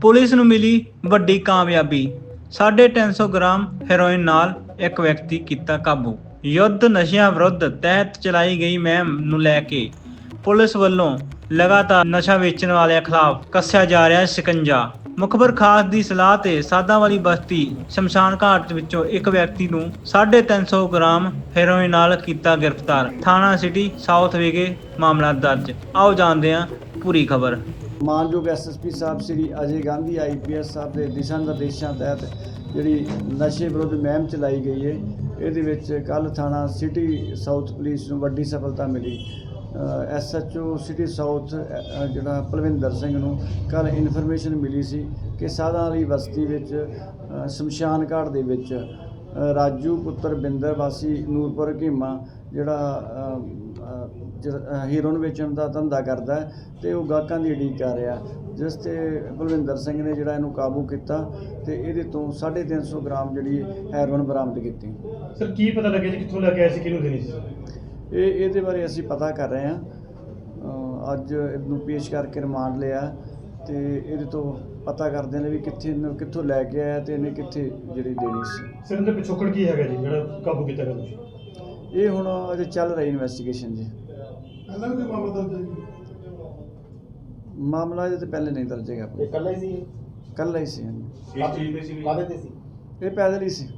Police ਨੂੰ ਮਿਲੀ ਵੱਡੀ ਕਾਮਯਾਬੀ। 350 ਗ੍ਰਾਮ ਹੈਰੋਇਨ ਨਾਲ ਇੱਕ ਵਿਅਕਤੀ ਕੀਤਾ ਕਾਬੂ। ਯੁੱਧ ਨਸ਼ਿਆਂ ਵਿਰੁੱਧ ਤਹਿਤ ਚਲਾਈ ਗਈ ਮਹਿਮ ਨੂੰ ਲੈ ਕੇ ਪੁਲਿਸ ਵੱਲੋਂ ਲਗਾਤਾਰ ਨਸ਼ਾ ਵੇਚਣ ਵਾਲਿਆਂ ਖਿਲਾਫ ਕੱਸਿਆ ਜਾ ਰਿਹਾ ਸ਼ਿਕੰਜਾ। ਮੁਖਬਰ ਖਾਸ ਦੀ ਸਲਾਹ ਤੇ ਸਾਦਾ ਵਾਲੀ ਬਸਤੀ ਸ਼ਮਸ਼ਾਨ ਘਾਟ ਵਿੱਚੋਂ ਇੱਕ ਵਿਅਕਤੀ ਨੂੰ 350 ਗ੍ਰਾਮ ਹੈਰੋਇਨ ਨਾਲ ਕੀਤਾ ਗ੍ਰਿਫਤਾਰ। ਥਾਣਾ ਸਿਟੀ, ਸਾਊਥ ਵਿਗੇ ਮਾਮਲਾ ਦਰਜ। ਆਓ ਜਾਣਦੇ ਹਾਂ ਪੂਰੀ ਖਬਰ। ਮਾਨਯੋਗ ਐਸਐਸਪੀ ਸਾਹਿਬ ਸ੍ਰੀ ਅਜੇ ਗਾਂਧੀ ਆਈਪੀਐਸ ਸਾਹਿਬ ਦੇ ਦਿਸ਼ਾ ਨਿਰਦੇਸ਼ਾਂ ਤਹਿਤ ਜਿਹੜੀ ਨਸ਼ੇ ਵਿਰੁੱਧ ਮੁਹਿੰਮ ਚਲਾਈ ਗਈ ਹੈ ਇਹਦੇ ਵਿੱਚ ਕੱਲ ਥਾਣਾ ਸਿਟੀ ਸਾਊਥ ਪੁਲਿਸ ਨੂੰ ਵੱਡੀ ਸਫਲਤਾ ਮਿਲੀ। ਐਸਐਚਓ ਸਿਟੀ ਸਾਊਥ ਜਿਹੜਾ ਪਲਵਿੰਦਰ ਸਿੰਘ ਨੂੰ ਕੱਲ ਇਨਫੋਰਮੇਸ਼ਨ ਮਿਲੀ ਸੀ ਕਿ ਸਾਧਾਂ ਵਾਲੀ ਬਸਤੀ ਵਿੱਚ ਅ, ਸ਼ਮਸ਼ਾਨ ਘਾਟ ਦੇ ਵਿੱਚ ਰਾਜੂ ਪੁੱਤਰ ਬਿੰਦਰ ਵਾਸੀ ਨੂਰਪੁਰ ਕੀਮਾ ਜਿਹੜਾ ਹੀਰੋਇਨ ਵੇਚਣ ਦਾ ਧੰਦਾ ਕਰਦਾ ਤੇ ਉਹ ਗਾਹਕਾਂ ਦੀ ਉਡੀਕ ਕਰ ਰਿਹਾ ਜਿਸ ਤੇ ਬਲਵਿੰਦਰ ਸਿੰਘ ਨੇ ਜਿਹੜਾ ਇਹਨੂੰ ਕਾਬੂ ਕੀਤਾ ਤੇ ਇਹਦੇ ਤੋਂ 350 ਗ੍ਰਾਮ ਜਿਹੜੀ ਹੈਰੋਇਨ ਬਰਾਮਦ ਕੀਤੀ। ਸਰ ਕੀ ਪਤਾ ਲੱਗਿਆ ਜੀ ਕਿੱਥੋਂ ਲੈ ਕੇ ਆਏ ਸੀ ਕਿਹਨੂੰ ਦੇਣੀ ਸੀ? ਇਹ ਇਹਦੇ ਬਾਰੇ ਅਸੀਂ ਪਤਾ ਕਰ ਰਹੇ ਹਾਂ। ਅੱਜ ਇਹਨੂੰ ਪੇਸ਼ ਕਰਕੇ ਰਿਮਾਂਡ ਲਿਆ। ਤੇ ਇਹਦੇ ਤੋਂ ਪਤਾ ਕਰਦੇ ਨੇ ਵੀ ਕਿੱਥੇ ਇਹਨੂੰ ਕਿੱਥੋਂ ਲੈ ਕੇ ਆਇਆ ਤੇ ਇਹਨੇ ਕਿੱਥੇ ਜਿਹੜੀ ਦੇਣੀ ਸੀ। ਸਰ ਇਹਦੇ ਪਿਛੋਕੜ ਕੀ ਹੈਗਾ ਜੀ? ਜਿਹੜਾ ਕਾਬੂ ਕੀਤਾ ਗਿਆ ਤੁਸੀਂ? ਇਹ ਹੁਣ ਅਜੇ ਚੱਲ ਰਹੀ ਇਨਵੈਸਟੀਗੇਸ਼ਨ ਜੀ। ਪਹਿਲਾਂ ਵੀ ਕੋਈ ਮਾਮਲਾ ਦਰਜ ਹੈ ਜੀ? ਮਾਮਲਾ ਇਹਦੇ ਤੇ ਪਹਿਲੇ ਨਹੀਂ ਦਰਜ ਹੈਗਾ। ਇਹ ਇਕੱਲਾ ਹੀ ਸੀ ਕੱਲ ਹੀ ਸੀ ਹਾਂਜੀ। ਕਿਸ ਚੀਜ਼ ਤੇ ਸੀ। ਕਾਹਦੇ ਤੇ ਸੀ? ਇਹ ਪੈਦਲ ਹੀ ਸੀ।